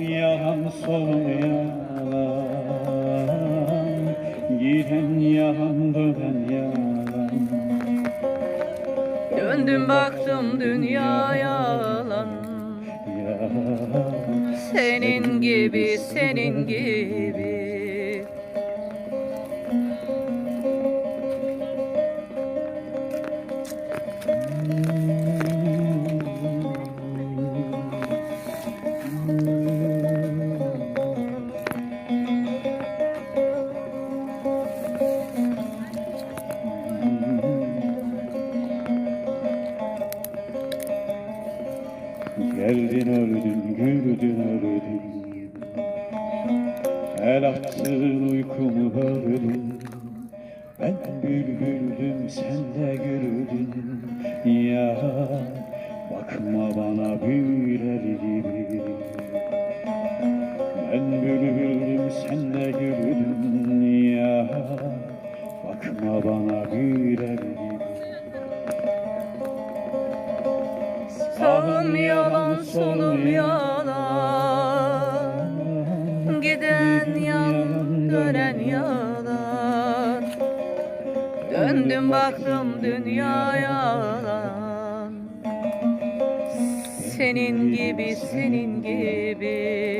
yalan Giden yalan dönen yalan Döndüm baktım dünya Yalan Senin gibi senin gibi Geldin öldün, güldün öldün El attın uykumu böldün Ben bülbüldüm, sen de güldün Ya bakma bana büyüler gibi. Ben bülbüldüm, sen de güldün Ya bakma bana büyüler gibi Sağım yalan solum yalan. Giden yalan dönen yalan. Döndüm baktım dünya yalan. Senin gibi senin gibi